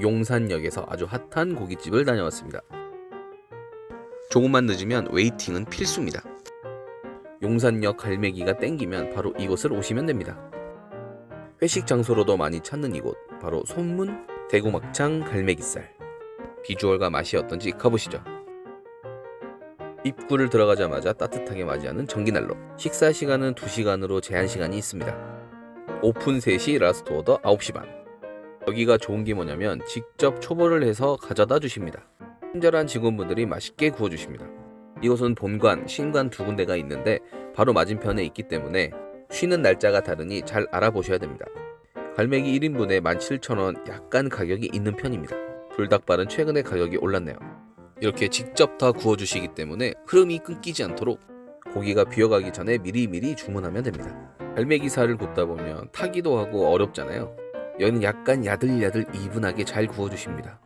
용산역에서 아주 핫한 고깃집을 다녀왔습니다. 조금만 늦으면 웨이팅은 필수입니다. 용산역 갈매기가 땡기면 바로 이곳을 오시면 됩니다. 회식 장소로도 많이 찾는 이곳 바로 손문 대구막창 갈매기살 비주얼과 맛이 어떤지 가보시죠. 입구를 들어가자마자 따뜻하게 맞이하는 전기난로 식사 시간은 2시간으로 제한 시간이 있습니다. 오픈 3시 라스트 오더 9시 반 여기가 좋은 게 뭐냐면 직접 초벌을 해서 가져다 주십니다. 친절한 직원분들이 맛있게 구워 주십니다. 이곳은 본관, 신관 두 군데가 있는데 바로 맞은편에 있기 때문에 쉬는 날짜가 다르니 잘 알아보셔야 됩니다. 갈매기 1인분에 17,000원 약간 가격이 있는 편입니다. 불닭발은 최근에 가격이 올랐네요. 이렇게 직접 다 구워주시기 때문에 흐름이 끊기지 않도록 고기가 비어가기 전에 미리미리 주문하면 됩니다. 갈매기살을 굽다 보면 타기도 하고 어렵잖아요. 여기는 약간 야들야들 이분하게 잘 구워주십니다.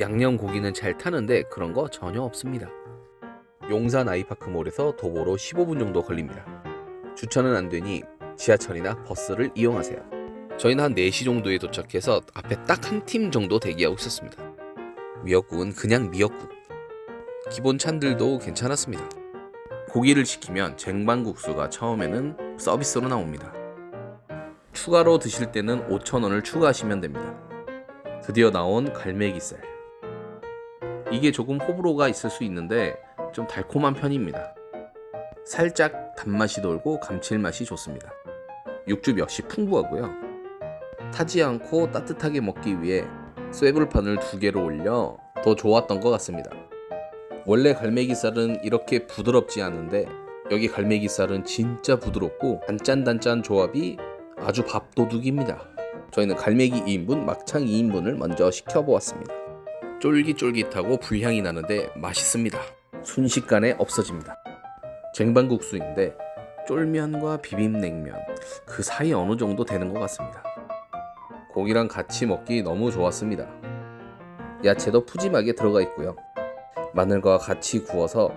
양념 고기는 잘 타는데 그런 거 전혀 없습니다. 용산 아이파크몰에서 도보로 15분 정도 걸립니다. 주차는 안 되니 지하철이나 버스를 이용하세요. 저희는 한 4시 정도에 도착해서 앞에 딱 한 팀 정도 대기하고 있었습니다. 미역국은 그냥 미역국. 기본 찬들도 괜찮았습니다. 고기를 시키면 쟁반국수가 처음에는 서비스로 나옵니다. 추가로 드실 때는 5,000원을 추가하시면 됩니다. 드디어 나온 갈매기살. 이게 조금 호불호가 있을 수 있는데 좀 달콤한 편입니다. 살짝 단맛이 돌고 감칠맛이 좋습니다. 육즙 역시 풍부하고요. 타지 않고 따뜻하게 먹기 위해 쇠불판을 두 개로 올려 더 좋았던 것 같습니다. 원래 갈매기살은 이렇게 부드럽지 않은데 여기 갈매기살은 진짜 부드럽고 단짠단짠 조합이 아주 밥도둑입니다. 저희는 갈매기 2인분, 막창 2인분을 먼저 시켜보았습니다. 쫄깃쫄깃하고 불향이 나는데 맛있습니다. 순식간에 없어집니다. 쟁반국수인데 쫄면과 비빔냉면 그 사이 어느 정도 되는 것 같습니다. 고기랑 같이 먹기 너무 좋았습니다. 야채도 푸짐하게 들어가 있고요. 마늘과 같이 구워서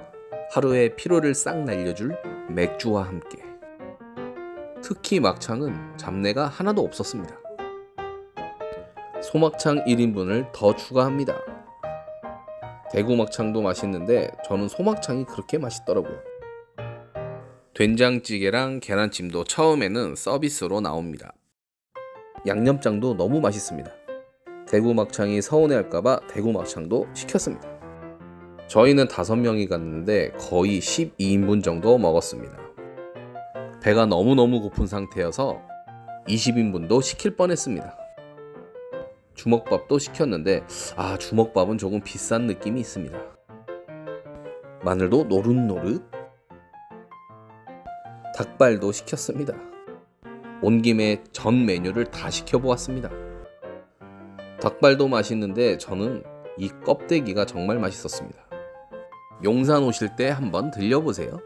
하루의 피로를 싹 날려줄 맥주와 함께. 특히 막창은 잡내가 하나도 없었습니다. 소막창 1인분을 더 추가합니다. 대구 막창도 맛있는데 저는 소막창이 그렇게 맛있더라고요. 된장찌개랑 계란찜도 처음에는 서비스로 나옵니다. 양념장도 너무 맛있습니다. 대구 막창이 서운해할까봐 대구 막창도 시켰습니다. 저희는 다섯 명이 갔는데 거의 12인분 정도 먹었습니다. 배가 너무너무 고픈 상태여서 20인분도 시킬 뻔했습니다. 주먹밥도 시켰는데 아 주먹밥은 조금 비싼 느낌이 있습니다. 마늘도 노릇노릇 닭발도 시켰습니다. 온 김에 전 메뉴를 다 시켜보았습니다. 닭발도 맛있는데 저는 이 껍데기가 정말 맛있었습니다. 용산 오실 때 한번 들려보세요.